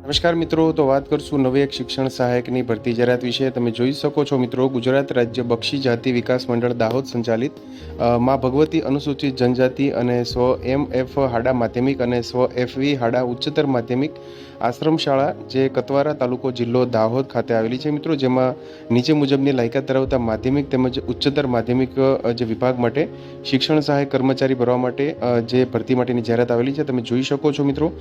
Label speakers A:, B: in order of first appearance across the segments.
A: નમસ્કાર મિત્રો, તો વાત કરશું નવી એક શિક્ષણ સહાયકની ભરતી જાહેરાત વિશે. તમે જોઈ શકો છો મિત્રો, ગુજરાત રાજ્ય બક્ષી જાતિ વિકાસ મંડળ દાહોદ સંચાલિતમાં ભગવતી અનુસૂચિત જનજાતિ અને સ્વ એમ એફ હાડા માધ્યમિક અને સ્વ એફવી હાડા ઉચ્ચતર માધ્યમિક આશ્રમ શાળા જે કતવારા તાલુકો જિલ્લો દાહોદ ખાતે આવેલી છે મિત્રો. જેમાં નીચે મુજબની લાયકાત ધરાવતા માધ્યમિક તેમજ ઉચ્ચતર માધ્યમિક જે વિભાગ માટે શિક્ષણ સહાયક કર્મચારી ભરવા માટે જે ભરતી માટેની જાહેરાત આવેલી છે. તમે જોઈ શકો છો મિત્રો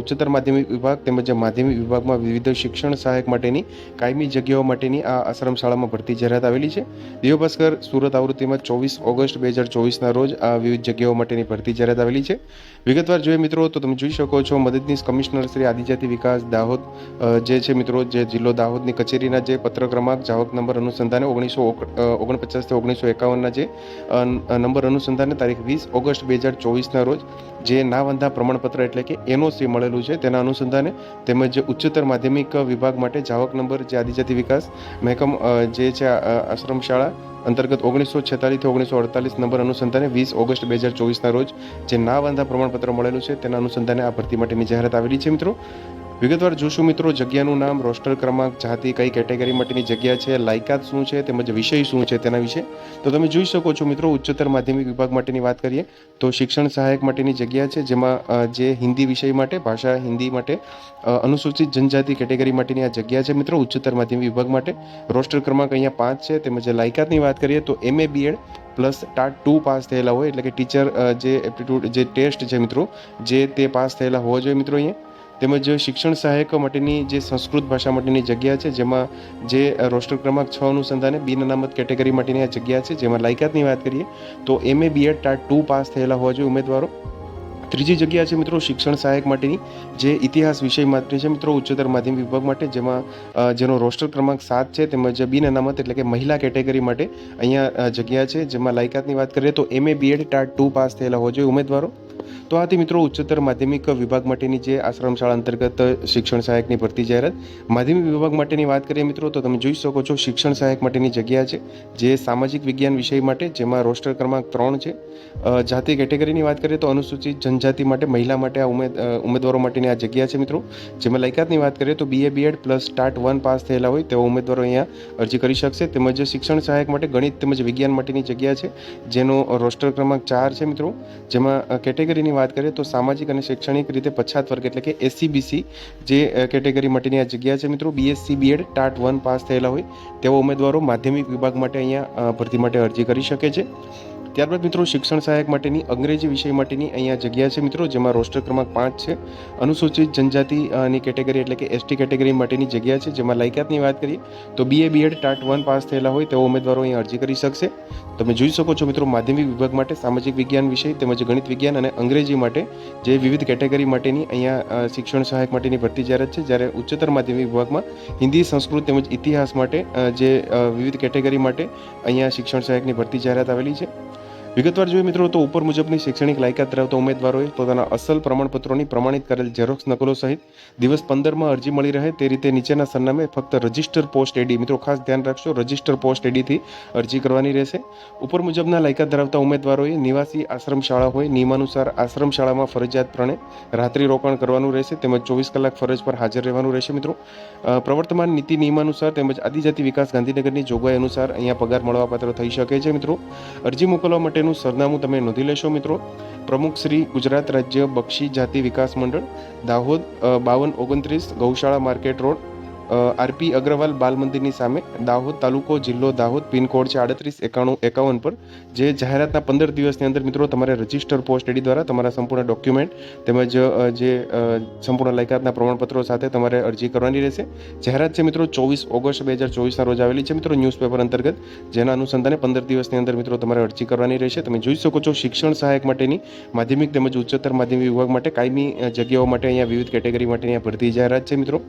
A: ઉચ્ચતર માધ્યમિક વિભાગ તેમજ માધ્યમિક વિભાગમાં વિવિધ શિક્ષણ સહાયક માટેની કાયમી જગ્યાઓ માટેની આ આશ્રમ શાળામાં ભરતી જાહેરાત આવેલી છે. દિવ્ય ભાસ્કર સુરત આવૃત્તિમાં ચોવીસ ઓગસ્ટ બે હજાર ચોવીસના રોજ આ વિવિધ જગ્યાઓ માટેની ભરતી જાહેરાત આવેલી છે. વિગતવાર જોઈએ મિત્રો તો તમે જોઈ શકો છો મદદનીશ કમિશનર શ્રી આદિજાતિ વિકાસ દાહોદ જે છે મિત્રો જે જિલ્લો દાહોદની કચેરીના જે પત્ર ક્રમાંક જાવક નંબર અનુસંધાને ઓગણીસો ઓગણપચાસથી ઓગણીસો એકાવનના જે નંબર અનુસંધાને તારીખ વીસ ઓગસ્ટ બે હજાર ચોવીસના રોજ જે ના વંધા પ્રમાણપત્ર એટલે કે એનઓસી મળેલું છે તેના અનુસંધાને તેમજ ઉચ્ચતર માધ્યમિક વિભાગ માટે જાવક નંબર જે આદિજાતિ વિકાસ મહેકમ જે છે આશ્રમશાળા અંતર્ગત ઓગણીસો છેતાલીસથી ઓગણીસો અડતાલીસ નંબર અનુસંધાને વીસ ઓગસ્ટ બે હજાર ચોવીસના રોજ જે ના વાંધા પ્રમાણપત્ર મળેલું છે, તેના અનુસંધાને આ ભરતી માટેની જાહેરાત આવેલી છે મિત્રો. વિગતવાર જોશું મિત્રો, જગ્યાનું નામ રોસ્ટર ક્રમાંક, જાતિ, કઈ કેટેગરી માટેની જગ્યા છે, લાયકાત શું છે, તેમજ વિષય શું છે તેના વિશે. તો તમે જોઈ શકો છો મિત્રો, ઉચ્ચતર માધ્યમિક વિભાગ માટેની વાત કરીએ, તો શિક્ષણ સહાયક માટેની જગ્યા છે, જેમાં જે હિન્દી વિષય માટે, ભાષા હિન્દી માટે અનુસૂચિત જનજાતિ કેટેગરી માટેની આ જગ્યા છે મિત્રો, ઉચ્ચતર માધ્યમિક વિભાગ માટે. રોસ્ટર ક્રમાંક અહીંયા પાંચ છે, તેમજ લાયકાતની વાત કરીએ, તો MA BEd plus TAT two pass થયેલા હોય, એટલે કે ટીચર જે એપ્ટિટ્યૂડ જે ટેસ્ટ છે મિત્રો, જે તે પાસ થયેલા હોવા જોઈએ મિત્રો અહીંયા. તેમજ શિક્ષણ સહાયકો માટેની જે સંસ્કૃત ભાષા માટેની જગ્યા છે, જેમાં જે રોસ્ટર ક્રમાંક છ અનુસંધાને બિન અનામત કેટેગરી માટેની આ જગ્યા છે, જેમાં લાયકાતની વાત કરીએ, તો MA BEd TAT two pass થયેલા હોવા જોઈએ ઉમેદવારો. ત્રીજી જગ્યા છે મિત્રો શિક્ષણ સહાયક માટેની, જે ઇતિહાસ વિષય માટે છે મિત્રો ઉચ્ચતર માધ્યમિક વિભાગ માટે, જેમાં જેનો રોસ્ટર ક્રમાંક સાત છે, તેમજ બિન અનામત એટલે કે મહિલા કેટેગરી માટે અહીંયા જગ્યા છે, જેમાં લાયકાતની વાત કરીએ, તો MA BEd TAT two pass થયેલા હોવા જોઈએ ઉમેદવારો. તો આથી મિત્રો ઉચ્ચતર માધ્યમિક વિભાગ માટેની જે આશ્રમ શાળા અંતર્ગત શિક્ષણ સહાયકની ભરતી જાહેરાત માધ્યમિક વિભાગ માટેની વાત કરીએ મિત્રો તો તમે જોઈ શકો છો શિક્ષણ સહાયક માટેની જગ્યા છે જે સામાજિક વિજ્ઞાન વિષય માટે જેમાં રોસ્ટર ક્રમાંક ત્રણ છે. જાતિ કેટેગરીની વાત કરીએ તો અનુસૂચિત જનજાતિ માટે મહિલા માટે આ ઉમેદ ઉમેદવારો માટેની આ જગ્યા છે મિત્રો. જેમાં લાયકાતની વાત કરીએ તો BA BEd plus start one pass થયેલા હોય તેવા ઉમેદવારો અહીંયા અરજી કરી શકશે. તેમજ શિક્ષણ સહાયક માટે ગણિત તેમજ વિજ્ઞાન માટેની જગ્યા છે જેનો રોસ્ટર ક્રમાંક ચાર છે મિત્રો. જેમાં અ, કેટેગરીની વાત કરીએ તો સામાજિક અને શૈક્ષણિક રીતે પછાત વર્ગ એટલે કે એસસીબીસી જે કેટેગરી માટેની આ જગ્યા છે મિત્રો BSc BEd TAT one pass થયેલા હોય તેવા ઉમેદવારો માધ્યમિક વિભાગ માટે અહીંયા ભરતી માટે અરજી કરી શકે છે. ત્યારબાદ મિત્રો શિક્ષણ સહાયક માટેની, અંગ્રેજી વિષય માટેની અહીંયા જગ્યા છે મિત્રો, જેમાં રોસ્ટર ક્રમાંક પાંચ છે. અનુસૂચિત જનજાતિની કેટેગરી એટલે કે એસટી કેટેગરી માટેની જગ્યા છે, જેમાં લાયકાતની વાત કરીએ, તો BA BEd TAT one pass થયેલા હોય તેવો ઉમેદવારો અહીં અરજી કરી શકશે. તમે જોઈ શકો છો મિત્રો, માધ્યમિક વિભાગ માટે, સામાજિક વિજ્ઞાન વિષય, તેમજ ગણિત વિજ્ઞાન અને અંગ્રેજી માટે જે વિવિધ કેટેગરી માટેની અહીંયા શિક્ષણ સહાયક માટેની ભરતી જાહેરાત છે, જ્યારે ઉચ્ચતર માધ્યમિક વિભાગમાં હિન્દી, સંસ્કૃત તેમજ ઇતિહાસ માટે જે વિવિધ કેટેગરી માટે અહીંયા શિક્ષણ સહાયકની ભરતી જાહેરાત આવેલી છે. વિગતવાર જોઈએ મિત્રો, તો ઉપર મુજબની શૈક્ષણિક લાયકાત ધરાવતા ઉમેદવારોએ પોતાના અસલ પ્રમાણપત્રોની પ્રમાણિત કરેલ ઝેરોક્ષ નકલો સહિત દિવસ પંદરમાં અરજી મળી રહે તે રીતે નીચેના સરનામે ફક્ત રજિસ્ટર પોસ્ટ એડી મિત્રો, ખાસ ધ્યાન રાખશો, રજિસ્ટર પોસ્ટ એડીથી અરજી કરવાની રહેશે. ઉપર મુજબના લાયકાત ધરાવતા ઉમેદવારોએ નિવાસી આશ્રમ શાળા હોય, નિયમાનુસાર આશ્રમ શાળામાં ફરજિયાતપણે રાત્રિ રોકાણ કરવાનું રહેશે તેમજ ચોવીસ કલાક ફરજ પર હાજર રહેવાનું રહેશે. મિત્રો પ્રવર્તમાન નીતિ નિયમાનુસાર તેમજ આદિજાતિ વિકાસ ગાંધીનગરની જોગવાઈ અનુસાર અહીંયા પગાર મળવાપાત્ર થઈ શકે છે. મિત્રો, અરજી મોકલવા માટેનું સરનામું તમે નોંધી લેશો, મિત્રો. પ્રમુખ શ્રી ગુજરાત રાજ્ય બક્ષી જાતિ વિકાસ મંડળ, દાહોદ બાવન ઓગણત્રીસ ગૌશાળા માર્કેટ રોડ આરપી અગ્રવાલ બાલ મંદિરની સામે દાહોદ તાલુકો જિલ્લો દાહોદ, પિનકોડ છે આડત્રીસ એકાણું એકાવન પર, જે જાહેરાતના પંદર દિવસની અંદર મિત્રો તમારે રજિસ્ટર પોસ્ટ એડી દ્વારા તમારા સંપૂર્ણ ડોક્યુમેન્ટ તેમજ જે સંપૂર્ણ લાયકાતના પ્રમાણપત્રો સાથે તમારે અરજી કરવાની રહેશે. જાહેરાત છે મિત્રો ચોવીસ ઓગસ્ટ બે હજાર ચોવીસના રોજ આવેલી છે મિત્રો ન્યૂઝપેપર અંતર્ગત, જેના અનુસંધાને પંદર દિવસની અંદર મિત્રો તમારે અરજી કરવાની રહેશે. તમે જોઈ શકો છો શિક્ષણ સહાયક માટેની માધ્યમિક તેમજ ઉચ્ચતર માધ્યમિક વિભાગ માટે કાયમી જગ્યાઓ માટે અહીંયા વિવિધ કેટેગરી માટેની ભરતી જાહેરાત છે મિત્રો.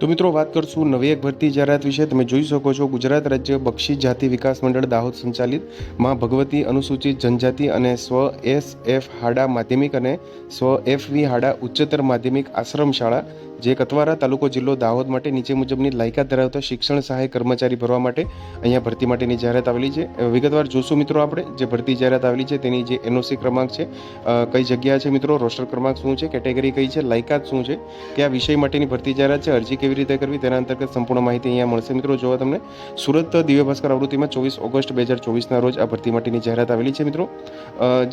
A: તો મિત્રો, વાત કરશું નવી એક ભરતી જાહેરાત વિશે. તમે જોઈ શકો છો, ગુજરાત રાજ્ય બક્ષી જાતિ વિકાસ મંડળ દાહોદ સંચાલિતમાં ભગવતી અનુસૂચિત જનજાતિ અને સ્વ એસ એફ હાડા માધ્યમિક અને સ્વ એફ વી હાડા ઉચ્ચતર માધ્યમિક આશ્રમ શાળા જે કતવારા તાલુકો જિલ્લો દાહોદ માટે નીચે મુજબની લાયકાત ધરાવતા શિક્ષણ સહાય કર્મચારી ભરવા માટે અહીંયા ભરતી માટેની જાહેરાત આવેલી છે. વિગતવાર જોશું મિત્રો આપણે જે ભરતી જાહેરાત આવેલી છે તેની જે એનઓસી ક્રમાંક છે કઈ જગ્યા છે મિત્રો, રોસ્ટર ક્રમાંક શું છે, કેટેગરી કઈ છે, લાયકાત શું છે, કયા વિષય માટેની ભરતી જાહેરાત છે, અરજી કેવી રીતે કરવી, તેના અંતર્ગત સંપૂર્ણ માહિતી અહીંયા મળશે મિત્રો. જોવા તમને સુરત દિવ્ય ભાસ્કર આવૃત્તિમાં ચોવીસ ઓગસ્ટ બે હજાર ચોવીસના રોજ આ ભરતી માટેની જાહેરાત આવેલી છે મિત્રો.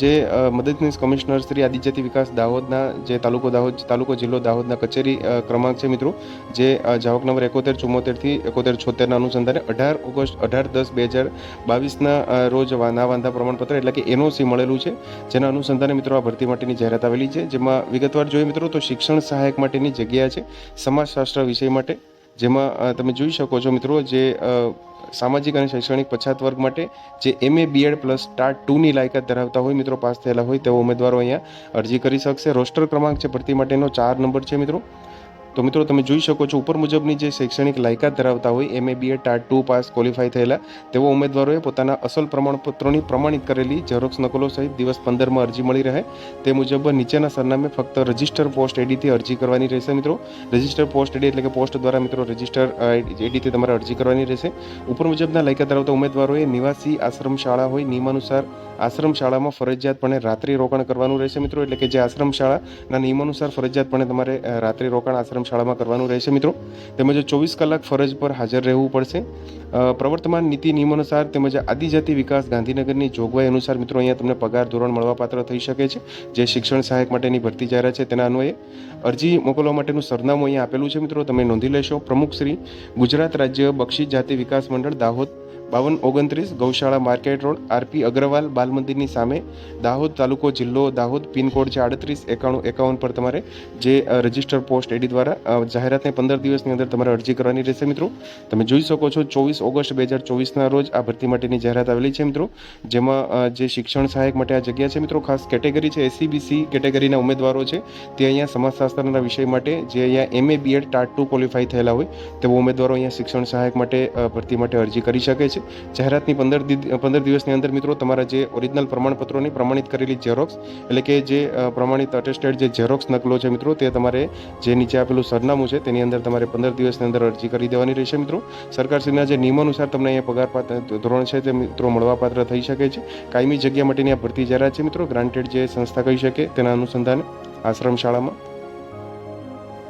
A: જે મદદનીશ કમિશનર શ્રી આદિજાતિ વિકાસ દાહોદના જે તાલુકો દાહોદ, તાલુકો જિલ્લો દાહોદના કચેરી ક્રમાંક છે મિત્રો, જે જાવક નંબર એકોતેર ચુમ્મોતેરથી એકોતેર છોતેરના અનુસંધાને અઢાર ઓગસ્ટ અઢાર દસ બે હજાર બાવીસના રોજ ના વાંધા પ્રમાણપત્ર એટલે કે એનઓસી મળેલું છે, જેના અનુસંધાને મિત્રો આ ભરતી માટેની જાહેરાત આવેલી છે, જેમાં વિગતવાર જોઈએ મિત્રો તો શિક્ષણ સહાયક માટેની જગ્યા છે, સમાજશાસ્ત્ર વિષય માટે, જેમાં તમે જોઈ શકો છો મિત્રો જે સામાજિક અને શૈક્ષણિક પછાત વર્ગ માટે જે એમએ, બીએડ પ્લસ ટાટ ટુની લાયકાત ધરાવતા હોય મિત્રો, પાસ થયેલા હોય તેવા ઉમેદવારો અહીંયા અરજી કરી શકશે. રોસ્ટર ક્રમાંક છે ભરતી માટેનો ચાર નંબર છે મિત્રો. તો મિત્રો, તમે જોઈ શકો છો, ઉપર મુજબની જે શૈક્ષણિક લાયકાત ધરાવતા હોય, MA BEd TAT two pass qualify થયેલા, તેઓ ઉમેદવારોએ પોતાના અસલ પ્રમાણપત્રોની પ્રમાણિત કરેલી ઝેરોક્સ નકલો સહિત દિવસ પંદરમાં અરજી મળી રહે. તે મુજબ નીચેના સરનામે ફક્ત રજિસ્ટર પોસ્ટ એડીથી અરજી કરવાની રહેશે મિત્રો. રજિસ્ટર પોસ્ટ એડી એટલે કે પોસ્ટ દ્વારા મિત્રો રજિસ્ટર એડીથી તમારે અરજી કરવાની રહેશે. ઉપર મુજબના લાયકાત ધરાવતા ઉમેદવારોએ નિવાસી આશ્રમ શાળા હોય, નિયમાનુસાર આશ્રમ શાળામાં ફરજિયાતપણે રાત્રિ રોકાણ કરવાનું રહેશે મિત્રો. એટલે કે જે આશ્રમ શાળાના નિયમાનુસાર ફરજિયાતપણે તમારે રાત્રિ રોકાણ આશ્રમ શાળામાં કરવાનું રહેશે મિત્રો. તેમજ ચોવીસ કલાક ફરજ પર હાજર રહેવું પડશે. પ્રવર્તમાન નીતિ નિયમાનુસાર તેમજ આદિજાતિ વિકાસ ગાંધીનગરની જોગવાઈ અનુસાર મિત્રો અહીંયા તમને પગાર ધોરણ મળવાપાત્ર થઈ શકે છે. જે શિક્ષણ સહાયક માટેની ભરતી જાહેરાત છે તેના અન્વયે અરજી મોકલવા માટેનું સરનામું અહીંયા આપેલું છે મિત્રો. તમે નોંધી લેશો. પ્રમુખ શ્રી ગુજરાત રાજ્ય બક્ષી જાતિ વિકાસ મંડળ દાહોદ બાવન ઓગણત્રીસ ગૌશાળા માર્કેટ રોડ આરપી અગ્રવાલ બાલમંદિરની સામે. દાહોદ તાલુકો જિલ્લો દાહોદ પિનકોડ છે આડત્રીસ એકાણું એકાવન પર તમારે જે રજિસ્ટર પોસ્ટ એડી દ્વારા જાહેરાતને પંદર દિવસની અંદર તમારે અરજી કરવાની રહેશે મિત્રો. તમે જોઈ શકો છો ચોવીસ ઓગસ્ટ બે હજાર ચોવીસના રોજ આ ભરતી માટેની જાહેરાત આવેલી છે મિત્રો. જેમાં જે શિક્ષણ સહાયક માટે આ જગ્યા છે મિત્રો, ખાસ કેટેગરી છે એસીબીસી કેટેગરીના ઉમેદવારો છે. તે અહીંયા સમાજશાસ્ત્રના વિષય માટે, જે અહીંયા MA BEd TAT two qualify થયેલા હોય, તેવા ઉમેદવારો અહીંયા શિક્ષણ સહાયક માટે ભરતી માટે અરજી કરી શકે છે. જાહેરાતની પંદર પંદર દિવસની અંદર મિત્રો તમારા જે ઓરિજિનલ પ્રમાણપત્રોની પ્રમાણિત કરેલી ઝેરોક્સ એટલે કે જે પ્રમાણિત અટેસ્ટેડ જે ઝેરોક્સ નકલો છે મિત્રો, તે તમારે જે નીચે આપેલું સરનામું છે, તેની અંદર તમારે પંદર દિવસની અંદર અરજી કરી દેવાની રહેશે મિત્રો. સરકારશ્રીના જે નિયમો અનુસાર તમને અહીંયા પગારપાત્ર ધોરણ છે તે મિત્રો મળવાપાત્ર થઈ શકે છે. કાયમી જગ્યા માટેની આ ભરતી જાહેરાત છે મિત્રો ગ્રાન્ટેડ જે સંસ્થા કહી શકે તેના અનુસંધાને આશ્રમ શાળામાં